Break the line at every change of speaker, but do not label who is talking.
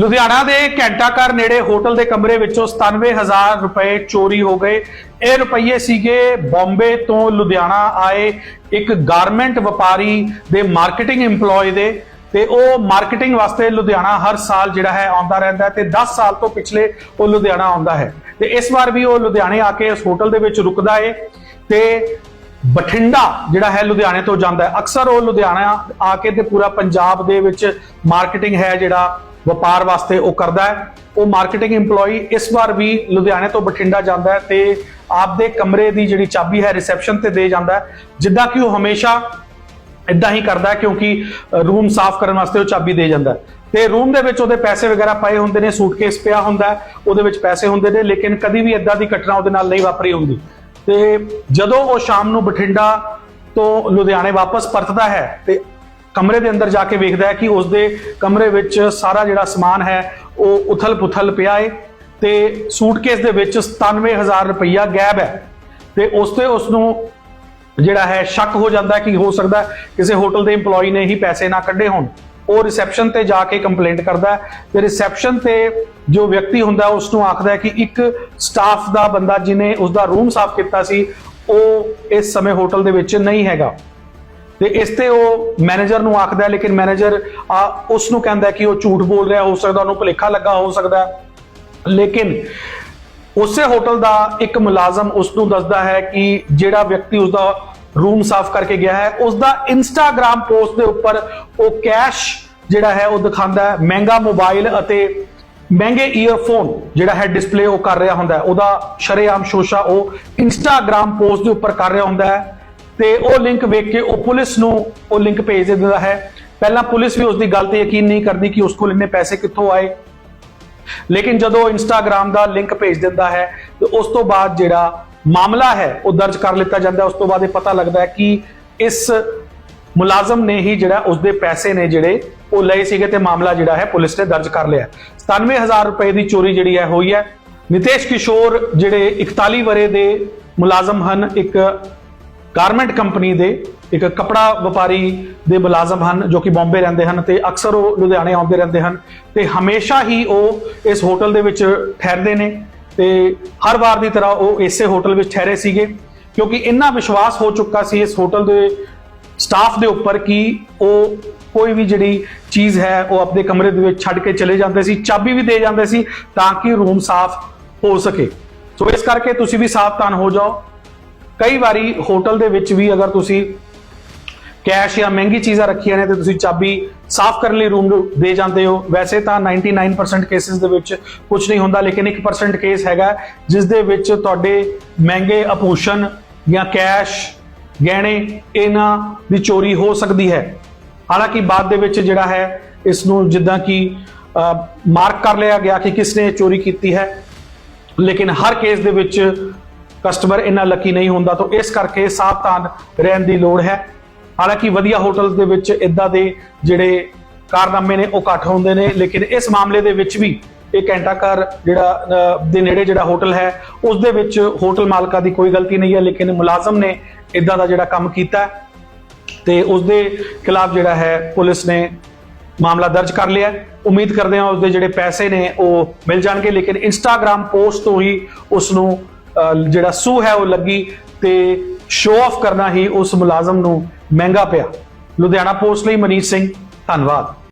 ਲੁਧਿਆਣਾ ਦੇ ਘੰਟਾਘਰ ਨੇੜੇ ਹੋਟਲ ਦੇ ਕਮਰੇ ਵਿੱਚੋਂ 97000 ਰੁਪਏ ਚੋਰੀ ਹੋ ਗਏ। ਇਹ ਰੁਪਏ ਸੀਗੇ ਬੰਬੇ ਤੋਂ ਲੁਧਿਆਣਾ ਆਏ ਇੱਕ ਗਾਰਮੈਂਟ ਵਪਾਰੀ ਦੇ ਮਾਰਕੀਟਿੰਗ EMPLOYE ਦੇ ਤੇ ਉਹ ਮਾਰਕੀਟਿੰਗ ਵਾਸਤੇ ਲੁਧਿਆਣਾ ਹਰ ਸਾਲ ਜਿਹੜਾ ਹੈ ਆਉਂਦਾ ਰਹਿੰਦਾ ਹੈ ਤੇ 10 ਸਾਲ ਤੋਂ ਪਿਛਲੇ ਉਹ ਲੁਧਿਆਣਾ ਆਉਂਦਾ ਹੈ। ਤੇ ਇਸ ਵਾਰ ਵੀ ਉਹ ਲੁਧਿਆਣੇ ਆ ਕੇ ਇਸ ਹੋਟਲ ਦੇ ਵਿੱਚ ਰੁਕਦਾ ਏ ਤੇ ਬਠਿੰਡਾ ਜਿਹੜਾ ਹੈ ਲੁਧਿਆਣੇ ਤੋਂ ਜਾਂਦਾ ਹੈ। ਅਕਸਰ ਉਹ ਲੁਧਿਆਣਾ ਆ ਕੇ ਤੇ ਪੂਰਾ ਪੰਜਾਬ ਦੇ ਵਿੱਚ ਮਾਰਕੀਟਿੰਗ ਹੈ ਜਿਹੜਾ ਵਪਾਰ ਵਾਸਤੇ ਉਹ ਕਰਦਾ ਹੈ। ਉਹ ਮਾਰਕੀਟਿੰਗ EMPLOYE ਇਸ ਵਾਰ ਵੀ ਲੁਧਿਆਣੇ ਤੋਂ ਬਠਿੰਡਾ ਜਾਂਦਾ ਹੈ ਤੇ ਆਪਦੇ ਕਮਰੇ ਦੀ ਜਿਹੜੀ ਚਾਬੀ ਹੈ ਰਿਸੈਪਸ਼ਨ ਤੇ ਦੇ ਜਾਂਦਾ ਹੈ। ਜਿੱਦਾਂ ਕਿ ਉਹ ਹਮੇਸ਼ਾ ਇਦਾਂ ਹੀ ਕਰਦਾ ਕਿਉਂਕਿ ਰੂਮ ਸਾਫ਼ ਕਰਨ ਵਾਸਤੇ ਉਹ ਚਾਬੀ ਦੇ ਜਾਂਦਾ ਹੈ। ਤੇ ਰੂਮ ਦੇ ਵਿੱਚ ਉਹਦੇ ਪੈਸੇ ਵਗੈਰਾ ਪਏ ਹੁੰਦੇ ਨੇ ਸੂਟਕੇਸ ਪਿਆ ਹੁੰਦਾ ਉਹਦੇ ਵਿੱਚ ਪੈਸੇ ਹੁੰਦੇ ਨੇ, ਲੇਕਿਨ ਕਦੀ ਵੀ ਇਦਾਂ ਦੀ ਘਟਨਾ ਉਹਦੇ ਨਾਲ ਨਹੀਂ ਵਾਪਰੀ ਹੁੰਦੀ। ਤੇ ਜਦੋਂ ਉਹ ਸ਼ਾਮ ਨੂੰ ਬਠਿੰਡਾ ਤੋਂ ਲੁਧਿਆਣੇ ਵਾਪਸ ਪਰਤਦਾ ਹੈ ਤੇ ਕਮਰੇ ਦੇ ਅੰਦਰ ਜਾ ਕੇ ਵੇਖਦਾ ਹੈ ਕਿ ਉਸਦੇ ਕਮਰੇ ਵਿੱਚ ਸਾਰਾ ਜਿਹੜਾ ਸਮਾਨ ਹੈ, ਉਹ ਉਥਲ-ਪੁਥਲ ਪਿਆ ਹੈ ਤੇ ਸੂਟਕੇਸ ਦੇ ਵਿੱਚ 97000 ਰੁਪਈਆ ਗਾਇਬ ਹੈ ਤੇ ਉਸ ਤੇ ਉਸ ਨੂੰ ਜਿਹੜਾ ਹੈ ਸ਼ੱਕ ਹੋ ਜਾਂਦਾ ਕਿ ਹੋ ਸਕਦਾ ਕਿਸੇ ਹੋਟਲ ਦੇ EMPLOYE ਨੇ ਹੀ ਪੈਸੇ ਨਾ ਕੱਢੇ ਹੋਣ। ਉਹ ਰਿਸੈਪਸ਼ਨ ਤੇ ਜਾ ਕੇ ਕੰਪਲੇਂਟ ਕਰਦਾ ਹੈ ਤੇ ਰਿਸੈਪਸ਼ਨ ਤੇ ਜੋ ਵਿਅਕਤੀ ਹੁੰਦਾ ਹੈ ਉਸ ਨੂੰ ਆਖਦਾ ਕਿ ਇੱਕ ਸਟਾਫ ਦਾ ਬੰਦਾ ਜਿਨੇ ਉਸ ਦਾ ਰੂਮ ਸਾਫ਼ ਕੀਤਾ ਸੀ, ਉਹ ਇਸ ਸਮੇਂ ਹੋਟਲ ਦੇ ਵਿੱਚ ਨਹੀਂ ਹੈਗਾ। ਤੇ ਇਸ ਤੇ ਉਹ ਮੈਨੇਜਰ ਨੂੰ ਆਖਦਾ ਲੇਕਿਨ ਮੈਨੇਜਰ ਉਸ ਨੂੰ ਕਹਿੰਦਾ ਕਿ ਉਹ ਝੂਠ ਬੋਲ ਰਿਹਾ, ਹੋ ਸਕਦਾ ਉਹਨੂੰ ਭੁਲੇਖਾ ਲੱਗਾ, ਹੋ ਸਕਦਾ ਲੇਕਿਨ ਉਸੇ ਹੋਟਲ ਦਾ ਇੱਕ ਮੁਲਾਜ਼ਮ ਉਸ ਨੂੰ ਦੱਸਦਾ ਹੈ ਕਿ ਜਿਹੜਾ ਵਿਅਕਤੀ ਉਸ ਦਾ ਰੂਮ ਸਾਫ਼ ਕਰਕੇ ਗਿਆ ਹੈ ਉਸ ਦਾ ਇੰਸਟਾਗ੍ਰam ਪੋਸਟ ਦੇ ਉੱਪਰ ਉਹ ਕੈਸ਼ ਜਿਹੜਾ ਹੈ ਉਹ ਦਿਖਾਉਂਦਾ ਹੈ, ਮਹਿੰਗਾ ਮੋਬਾਈਲ ਅਤੇ ਮਹਿੰਗੇ ਈਅਰਫੋਨ ਜਿਹੜਾ ਹੈ ਡਿਸਪਲੇ ਉਹ ਕਰ ਰਿਹਾ ਹੁੰਦਾ ਹੈ। ਉਹਦਾ ਸ਼ਰੇਆਮ ਸ਼ੋਸ਼ਾ ਉਹ ਇੰਸਟਾਗ੍ਰam ਪੋਸਟ ਦੇ ਉੱਪਰ ਕਰ ਰਿਹਾ ਹੁੰਦਾ ਹੈ। ਤੇ ਉਹ ਲਿੰਕ ਵੇਖ ਕੇ ਉਹ ਪੁਲਿਸ ਨੂੰ ਉਹ ਲਿੰਕ ਭੇਜ ਦਿੰਦਾ ਹੈ। ਪਹਿਲਾਂ ਪੁਲਿਸ ਵੀ ਉਸ ਦੀ ਗੱਲ ਤੇ ਯਕੀਨ ਨਹੀਂ ਕਰਦੀ ਕਿ ਉਸ ਕੋਲ ਇੰਨੇ ਪੈਸੇ ਕਿੱਥੋਂ ਆਏ। ਲੇਕਿਨ ਜਦੋਂ ਇੰਸਟਾਗ੍ਰam ਦਾ ਲਿੰਕ ਭੇਜ ਦਿੰਦਾ ਹੈ, ਤੇ ਉਸ ਤੋਂ ਬਾਅਦ ਜਿਹੜਾ ਮਾਮਲਾ ਹੈ, ਉਹ ਦਰਜ ਕਰ ਲਿੱਤਾ ਜਾਂਦਾ ਉਸ ਤੋਂ ਬਾਅਦ ਇਹ ਪਤਾ ਲੱਗਦਾ ਹੈ ਕਿ ਇਸ ਮੁਲਾਜ਼ਮ ਨੇ ਹੀ ਜਿਹੜਾ ਉਸ ਦੇ ਪੈਸੇ ਨੇ ਜਿਹੜੇ, ਉਹ ਲਏ ਸੀਗੇ ਤੇ ਮਾਮਲਾ ਜਿਹੜਾ ਹੈ ਪੁਲਿਸ ਨੇ ਦਰਜ ਕਰ ਲਿਆ 97000 ਰੁਪਏ ਦੀ ਚੋਰੀ ਜਿਹੜੀ ਹੈ ਹੋਈ ਹੈ। ਨਿਤੇਸ਼ ਕਿਸ਼ੋਰ ਜਿਹੜੇ 41 ਵਰੇ ਦੇ ਮੁਲਾਜ਼ਮ ਹਨ, ਇੱਕ ਗਾਰਮੈਂਟ ਕੰਪਨੀ ਦੇ ਇੱਕ ਕਪੜਾ ਵਪਾਰੀ ਦੇ ਮੁਲਾਜ਼ਮ ਹਨ, ਜੋ ਕਿ ਬੰਬੇ ਰਹਿੰਦੇ ਹਨ ਤੇ ਅਕਸਰ ਉਹ ਲੁਧਿਆਣੇ ਆਉਂਦੇ ਰਹਿੰਦੇ ਹਨ ਤੇ ਹਮੇਸ਼ਾ ਹੀ ਉਹ ਇਸ ਹੋਟਲ ਦੇ ਵਿੱਚ ਠਹਿਰਦੇ ਨੇ ਤੇ ਹਰ ਵਾਰ ਦੀ ਤਰ੍ਹਾਂ ਉਹ ਇਸੇ ਹੋਟਲ ਵਿੱਚ ਠਹਿਰੇ ਸੀਗੇ, ਕਿਉਂਕਿ ਇੰਨਾ ਵਿਸ਼ਵਾਸ ਹੋ ਚੁੱਕਾ ਸੀ ਇਸ ਹੋਟਲ ਦੇ ਸਟਾਫ ਦੇ ਉੱਪਰ ਕਿ ਉਹ ਕੋਈ ਵੀ ਜਿਹੜੀ ਚੀਜ਼ ਹੈ ਉਹ ਆਪਣੇ ਕਮਰੇ ਦੇ ਵਿੱਚ ਛੱਡ ਕੇ ਚਲੇ ਜਾਂਦੇ ਸੀ, ਚਾਬੀ ਵੀ ਦੇ ਜਾਂਦੇ ਸੀ ਤਾਂ ਕਿ ਰੂਮ ਸਾਫ਼ ਹੋ ਸਕੇ। ਸੋ ਇਸ ਕਰਕੇ ਤੁਸੀਂ ਵੀ ਸਾਵਧਾਨ ਹੋ ਜਾਓ। ਕਈ ਵਾਰੀ ਹੋਟਲ ਦੇ ਵਿੱਚ ਵੀ ਅਗਰ ਤੁਸੀਂ ਕੈਸ਼ ਜਾਂ ਮਹਿੰਗੀ ਚੀਜ਼ਾਂ ਰੱਖੀਆਂ ਨੇ ਤੇ ਤੁਸੀਂ ਚਾਬੀ ਸਾਫ਼ ਕਰਨ ਲਈ ਰੂਮ ਦੇ ਜਾਂਦੇ ਹੋ, ਵੈਸੇ ਤਾਂ 99% ਕੇਸਿਸ ਦੇ ਵਿੱਚ ਕੁਝ ਨਹੀਂ ਹੁੰਦਾ, ਲੇਕਿਨ 1% ਕੇਸ ਹੈਗਾ, ਜਿਸ ਦੇ ਵਿੱਚ ਤੁਹਾਡੇ ਮਹਿੰਗੇ ਆਭੂਸ਼ਣ ਜਾਂ ਕੈਸ਼ ਗਹਿਣੇ ਇਹਨਾਂ ਦੀ ਚੋਰੀ ਹੋ ਸਕਦੀ ਹੈ। ਹਾਲਾਂਕਿ ਬਾਅਦ ਦੇ ਵਿੱਚ ਜਿਹੜਾ ਹੈ ਇਸ ਨੂੰ ਜਿੱਦਾਂ ਕਿ ਮਾਰਕ ਕਰ ਲਿਆ ਗਿਆ ਕਿ ਕਿਸ ਨੇ ਚੋਰੀ ਕੀਤੀ ਹੈ, ਲੇਕਿਨ ਹਰ ਕੇਸ ਦੇ ਵਿੱਚ ਕਸਟਮਰ ਇੰਨਾ ਲੱਕੀ ਨਹੀਂ ਹੁੰਦਾ ਤਾਂ ਇਸ ਕਰਕੇ ਸਾਵਧਾਨ ਰਹਿਣ ਦੀ ਲੋੜ ਹੈ। ਹਾਲਾਂਕਿ ਵਧੀਆ ਹੋਟਲ ਦੇ ਵਿੱਚ ਇਦਾਂ ਦੇ ਜਿਹੜੇ ਕਾਰਨਾਮੇ ਨੇ ਉਹ ਘੱਟ ਹੁੰਦੇ ਨੇ, ਲੇਕਿਨ ਇਸ ਮਾਮਲੇ ਦੇ ਵਿੱਚ ਵੀ ਇਹ ਘੰਟਾ ਘਰ ਜਿਹੜਾ ਦੇ ਨੇੜੇ ਜਿਹੜਾ ਹੋਟਲ ਹੈ, ਉਸ ਦੇ ਵਿੱਚ ਹੋਟਲ ਮਾਲਕਾਂ ਦੀ ਕੋਈ ਗਲਤੀ ਨਹੀਂ ਹੈ, ਲੇਕਿਨ ਮੁਲਾਜ਼ਮ ਨੇ ਇਦਾਂ ਦਾ ਜਿਹੜਾ ਕੰਮ ਕੀਤਾ ਹੈ ਤੇ ਉਸ ਦੇ ਖਿਲਾਫ ਜਿਹੜਾ ਹੈ ਪੁਲਿਸ ਨੇ ਮਾਮਲਾ ਦਰਜ ਕਰ ਲਿਆ। ਉਮੀਦ ਕਰਦੇ ਹਾਂ ਉਸ ਦੇ ਜਿਹੜੇ ਪੈਸੇ ਨੇ ਉਹ ਮਿਲ ਜਾਣਗੇ, ਲੇਕਿਨ ਇੰਸਟਾਗ੍ਰam ਪੋਸਟ ਤੋਂ ਹੀ ਉਸ ਨੂੰ ਜਿਹੜਾ ਸੂ ਹੈ ਉਹ ਲੱਗੀ ਤੇ ਸ਼ੋਅ ਆਫ ਕਰਨਾ ਹੀ ਉਸ ਮੁਲਾਜ਼ਮ ਨੂੰ ਮਹਿੰਗਾ ਪਿਆ। ਲੁਧਿਆਣਾ ਪੋਸਟ ਲਈ ਮਨੀਸ਼ ਸਿੰਘ, ਧੰਨਵਾਦ।